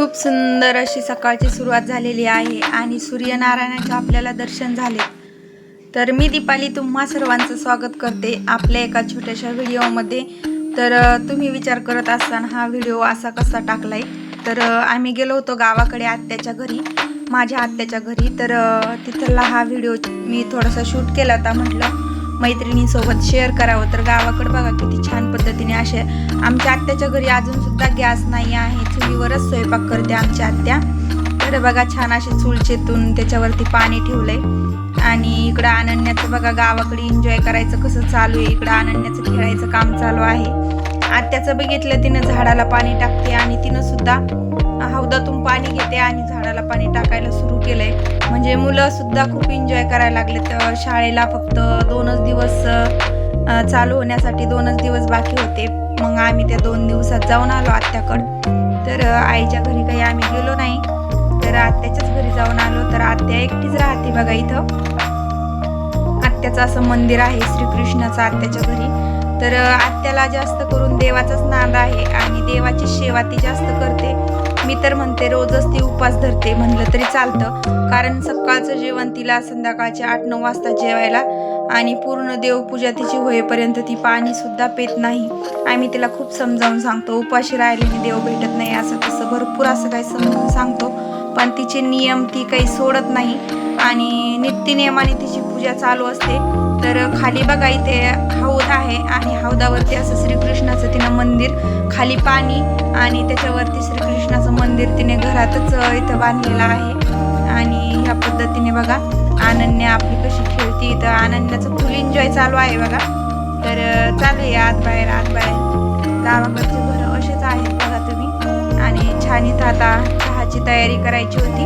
खूप सुंदर अशी सकाळची सुरुवात झालेली आहे आणि सूर्यनारायणाचे आपल्याला दर्शन झाले. तर मी दीपाली तुम्हा सर्वांचं स्वागत करते आपल्या एका छोट्याशा व्हिडिओमध्ये. तर तुम्ही विचार करत असताना हा व्हिडिओ असा कसा टाकलाय? तर आम्ही गेलो होतो गावाकडे आत्याच्या घरी माझ्या आत्याच्या घरी. तर तिथला हा व्हिडिओ मी थोडासा शूट केला होता म्हटलं. मैत्रिणींसोबत शेअर करावं. तर गावाकडे बघा किती छान पद्धतीने असे आमच्या आत्याच्या घरी अजून सुद्धा गॅस नाही आहे. चुलीवरच स्वयंपाक करते आमच्या आत्या. तर बघा छान असे चूल चेतून त्याच्यावरती पाणी ठेवलंय. आणि इकडं अनन्याचं बघा गावाकडे एन्जॉय करायचं कसं चालू आहे. इकडं अनन्याचं खेळायचं काम चालू आहे. आत्याचं बघितलं तिनं झाडाला पाणी टाकते आणि तिनं सुद्धा हौदातून पाणी घेते आणि झाडाला पाणी टाकायला सुरू केलंय. म्हणजे मुलं सुद्धा खूप एन्जॉय करायला लागले तर शाळेला फक्त दोनच दिवस चालू होण्यासाठी दोनच दिवस बाकी होते. मग आम्ही त्या दोन दिवसात जाऊन आलो आत्याकडं. तर आईच्या घरी काही आम्ही गेलो नाही. तर आत्याच्याच घरी जाऊन आलो. तर आत्या एकटीच राहते बघा इथं. आत्याचं असं मंदिर आहे श्रीकृष्णाचं आत्याच्या घरी. तर आत्याला जास्त करून देवाचाच नाद आहे. आणि देवाची सेवा ती जास्त करते. मी तर म्हणते रोजच ती उपास धरते. म्हणलं तरी चालतं. कारण सकाळचं जेवण तिला संध्याकाळचे आठ नऊ वाजता जेवायला आणि पूर्ण देवपूजा तिची होईपर्यंत ती पाणी सुद्धा पेत नाही. आम्ही तिला खूप समजावून सांगतो उपाशी राहिलेली देव भेटत नाही असं तसं भरपूर असं काही समजावून सांगतो. पण तिचे नियम ती काही सोडत नाही आणि नित्यनियमाने तिची पूजा चालू असते. तर खाली बघा इथे हौद आहे आणि हौदावरती असं श्रीकृष्णाचं तिनं मंदिर. खाली पाणी आणि त्याच्यावरती श्रीकृष्णाचं मंदिर तिने घरातच इथं बांधलेलं आहे. आणि ह्या पद्धतीने बघा अनन्या आपली कशी खेळते. इथं अनन्याचं फुल एन्जॉय चालू आहे बघा. तर चालू आहे आत बाहेर आत बाहेर. गावाकडचे घरं असेच आहेत बघा तुम्ही. आणि छान इथं आता चहाची तयारी करायची होती.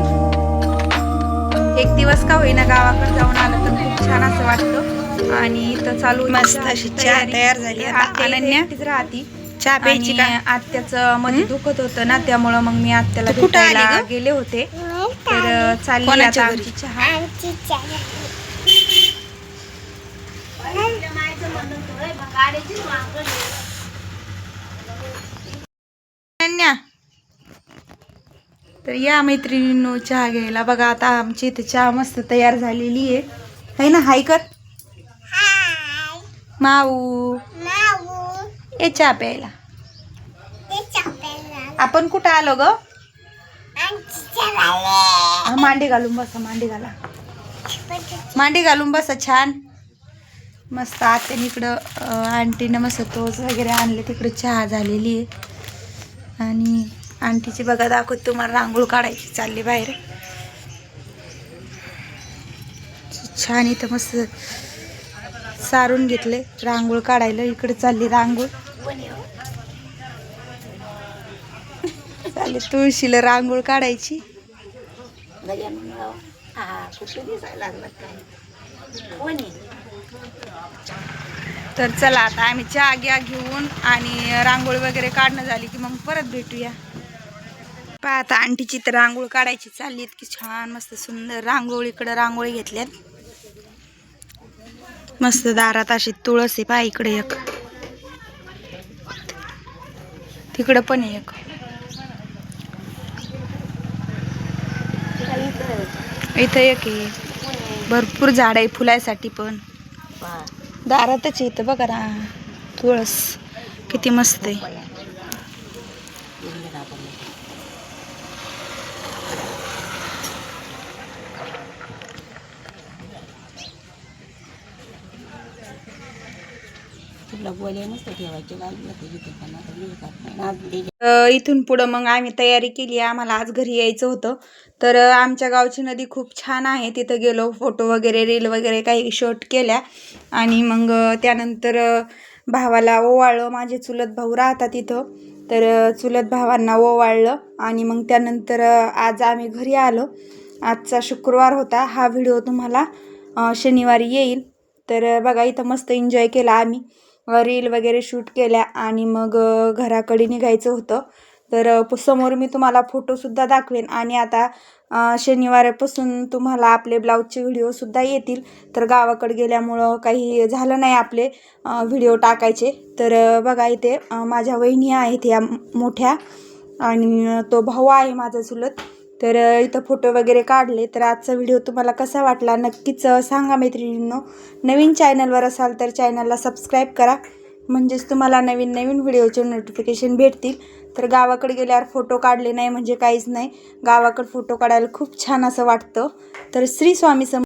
एक दिवस का होईना गावाकडे जाऊन आलं तर खूप छान असं वाटतं आणि इथं चालू मस्त अशी चहा तयारी. झाली अनन्या? राहती. चहा प्यायची का? आत्याचं मध्ये दुखत होतं ना त्यामुळं मग मी आत्याला भेटायला? गेले होते. तर चालली आता? आमची चहा. अनन्या. तर या मैत्रिणींनो चहा घ्यायला. बघा आता आमची इथे चहा मस्त तयार झालेली आहे. है ना? हाय कर. माऊ. ए चहा प्यायला. आपण कुठं आलो ग? मांडी घालून बसा मांडी घाला. मांडी घालून बसा छान. मस्त आत्याने इकडं आंटीनं मस्त तोच वगैरे आणले तिकडे चहा झालेली आहे. आणि आंटीची बघा दाखवत तुम्हाला रांगोळ काढायची चालली बाहेर. छान इथं मस्त सारून घेतले रांगोळ काढायला. इकडे चालली रांगोळ. चालेल तुळशीला रांगोळ काढायची. तर चला आता आम्ही चहा घ्या घेऊन आणि रांगोळी वगैरे काढणं झाली की मग परत भेटूया. पहा आता आंटीची तर रांगोळी काढायची चालली इतकी छान मस्त सुंदर रांगोळी इकडं रांगोळी घेतल्यात. मस्त दारात अशी तुळस आहे पहा इकडे एक. तिकडं पण एक. इथं एक आहे. भरपूर झाड आहे फुलायसाठी पण. दारातच इथं बघा ना. तुळस. किती मस्त आहे. इथून पुढं मग आम्ही तयारी केली आम्हाला आज घरी यायचं होतं. तर आमच्या गावची नदी खूप छान आहे. तिथं गेलो फोटो वगैरे रील वगैरे काही शूट केल्या. आणि मग त्यानंतर भावाला ओवाळलं. माझे चुलत भाऊ राहतात तिथं तर चुलत भावांना ओवाळलं. आणि मग त्यानंतर आज आम्ही घरी आलो. आजचा शुक्रवार होता. हा व्हिडिओ तुम्हाला शनिवारी येईल. तर बघा इथं मस्त एन्जॉय केला आम्ही. रील वगैरे शूट केल्या आणि मग घराकडे निघायचं होतं. तर समोर मी तुम्हाला फोटोसुद्धा दाखवेन आणि आता शनिवारपासून तुम्हाला आपले ब्लाऊजचे व्हिडिओसुद्धा येतील. तर गावाकडे गेल्यामुळं काही झालं नाही आपले व्हिडिओ टाकायचे. तर बघा इथे माझ्या वहिनी आहेत या मोठ्या आणि तो भाऊ आहे माझा चुलत. तर इथं फोटो वगैरे काढले. तर आजचा व्हिडिओ तुम्हाला कसा वाटला नक्कीच सांगा मैत्रिणींनो. नवीन चॅनलवर असाल तर चॅनलला सबस्क्राईब करा. म्हणजेच तुम्हाला नवीन नवीन व्हिडिओचे नोटिफिकेशन भेटतील. तर गावाकडे गेल्यावर फोटो काढले नाही म्हणजे काहीच नाही. गावाकडे फोटो काढायला खूप छान असं वाटतं. तर श्री स्वामी सम